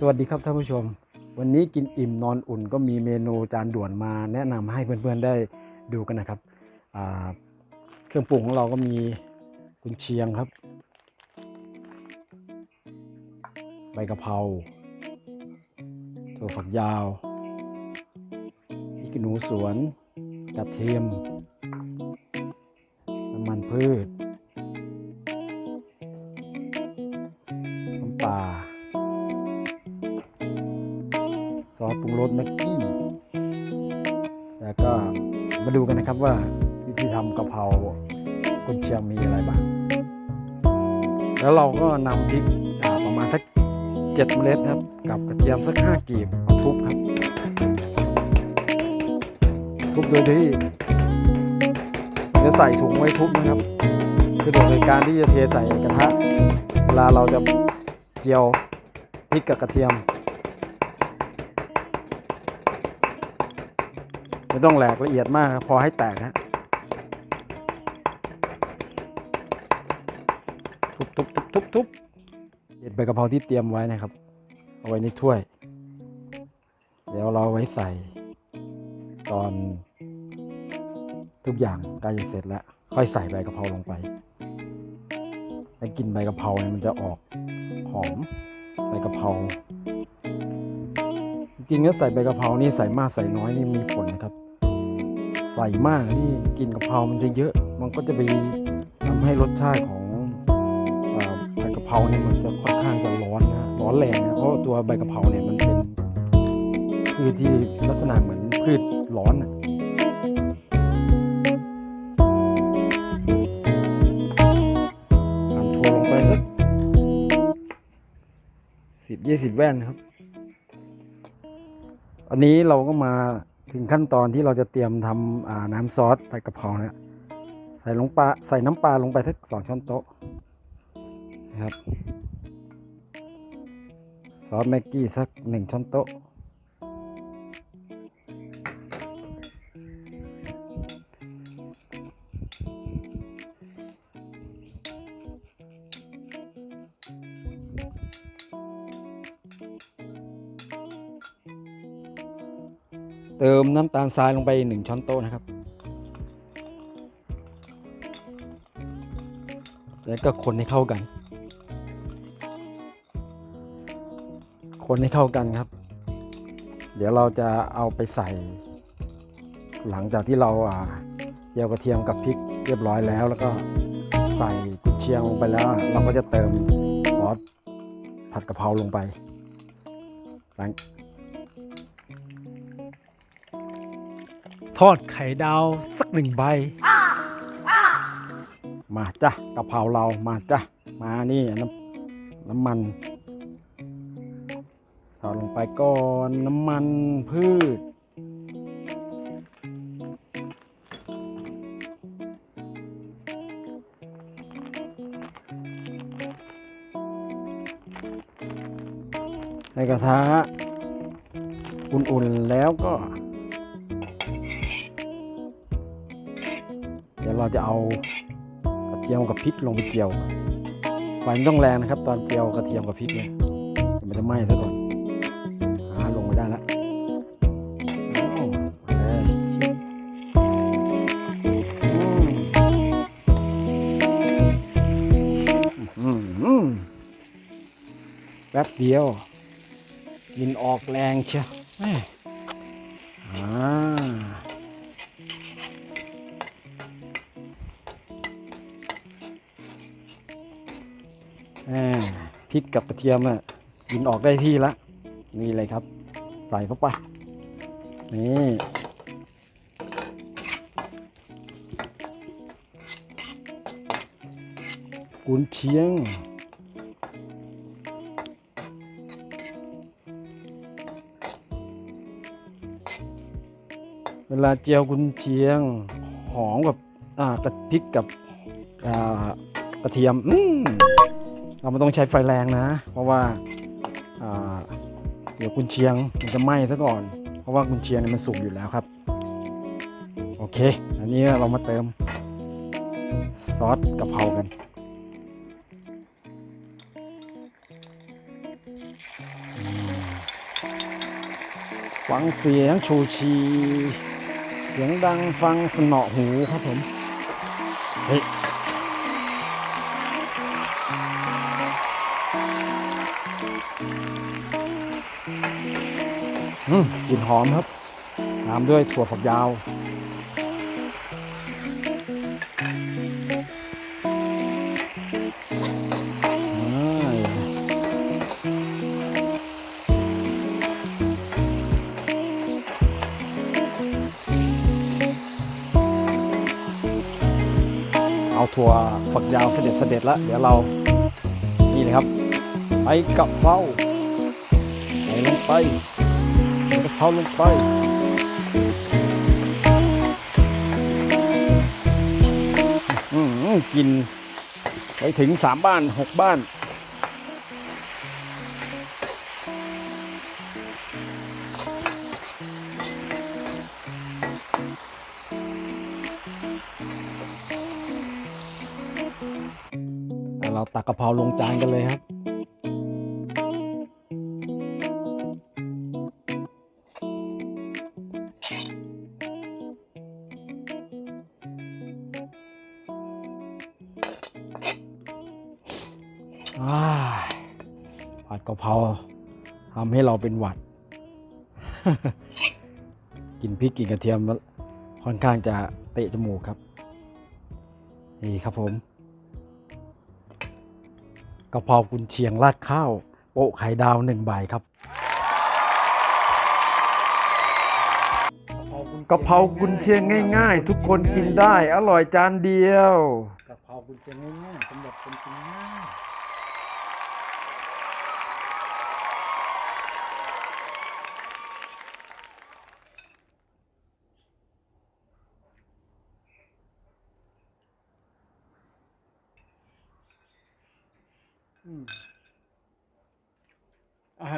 สวัสดีครับท่านผู้ชม วันนี้กินอิ่มนอนอุ่นก็มีเมนูจานด่วนมาแนะนำให้เพื่อนๆได้ดูกันนะครับ เครื่องปรุงของเราก็มีกุนเชียงครับ ใบกะเพราถั่วฝักยาวพริกหนูสวนกระเทียม น้ำมันพืช น้ำปลา ซอสปรุงรสแม็กกี้ แล้วก็มาดูกันนะครับว่าวิธีทำกะเพรากุนเชียงมีอะไรบ้าง แล้วเราก็นำพริกประมาณสักเจ็ดเมล็ดครับ กับกระเทียมสักห้ากีบมาทุบครับ ทุบโดยที่จะใส่ถุงไว้ทุบนะครับสะดวกในการที่จะเทใส่กระทะ เวลาเราจะเจียวพริกกับกระเทียม ไม่ต้องแหลกละเอียดมากครับพอให้แตกฮะทุบทุบทุบทุบทุบเด็ดใบกะเพราที่เตรียมไว้นะครับ เอาไว้ในถ้วย เดี๋ยวเราไว้ใส่ ตอน ทุกอย่างใกล้จะเสร็จแล้ว ค่อยใส่ใบกะเพราลงไปแล้วกลินใบกะเพราเนี่ยมันจะออกหอมใบกะเพราจริงๆแล้วใส่ใบกะเพรานี่ใส่มากใส่น้อยนี่มีผลนะครับ ใส่มากนี่กลินกะเพรามันจะเยอะ มันก็จะไปทำให้รสชาติของใบกะเพราเนี่ยมันจะค่อนข้างจะร้อนนะร้อนแรงนะเพราะตัวใบกะเพราเนี่ยมันเป็นพืชที่ลักษณะเหมือนพืชร้อนนะหั่นถั่วลงไปสักสิบยี่สิบแว่นครับ อันนี้เราก็มา ถึงขั้นตอนที่เราจะเตรียมทำน้ำซอสผัดกะเพรานะใส่ลงปลาใส่น้ำปลาลงไปสักสองช้อนโต๊ะนะครับซอสแม็กกี้สักหนึ่งช้อนโต๊ะ เติมน้ำตาลทรายลงไปหนึ่งช้อนโต๊ะนะครับ แล้วก็คนให้เข้ากัน คนให้เข้ากันครับ เดี๋ยวเราจะเอาไปใส่ หลังจากที่เราอ่าเจียวกระเทียมกับพริกเรียบร้อยแล้ว แล้วก็ใส่กุนเชียงลงไปแล้ว เราก็จะเติมซอสผัดกะเพราลงไปหลัง ทอดไข่ดาวสักหนึ่งใบ มาจ้ะกะเพราเรามาจ้ะมานี่น้ำน้ำมันใส่ลงไปก่อนน้ำมันพืช ในกระทะ อุ่นๆแล้วก็ จะเอากระเทียมกับพริกลงไปเจียวไฟไม่ต้องแรงนะครับ ตอนเจียวกระเทียมกับพริกเนี่ยมันจะไหม้ซะก่อนหาลงไม่ได้ละเอาเลยอืมอืมแป๊บเดียวกินออกแรงเชียวแม่อ่า พริกกับกระเทียมอะกินออกได้ที่ละ นี่เลยครับ ใส่เข้าไป นี่กุนเชียงเวลาเจียวกุนเชียง หอมกับอ่ากระพริกกับอ่ากระเทียม อืม เราไม่ต้องใช้ไฟแรงนะ เพราะว่าเดี๋ยวกุนเชียงมันจะไหม้ซะก่อน เพราะว่ากุนเชียงเนี่ยมันสุกอยู่แล้วครับ โอเค อันนี้เรามาเติมซอสกะเพรากันฟังเสียงชูชี เสียงดังฟังสนอหูครับผม เฮ้ กลิ่นหอมครับ ตามด้วยถั่วฝักยาว เอาถั่วฝักยาวเสด็จเสด็จแล้ว เดี๋ยวเรา นี่เลยครับ ไปกะเพราลงไป เพราลงไปอืมกินไปถึงสามบ้านหกบ้าน เราตักกะเพราลงจานกันเลยครับ ผัดกะเพราทำให้เราเป็นหวัด กินพริกกินกระเทียมค่อนข้างจะเตะจมูกครับ นี่ครับผมกะเพรากุนเชียงราดข้าว โปะไข่ดาวหนึ่งใบครับกะเพรากุนเชียงง่าย ๆ ทุกคนกินได้ อร่อยจานเดียวกะเพรากุนเชียงง่ายๆสำหรับคนกินง่าย อืมอาห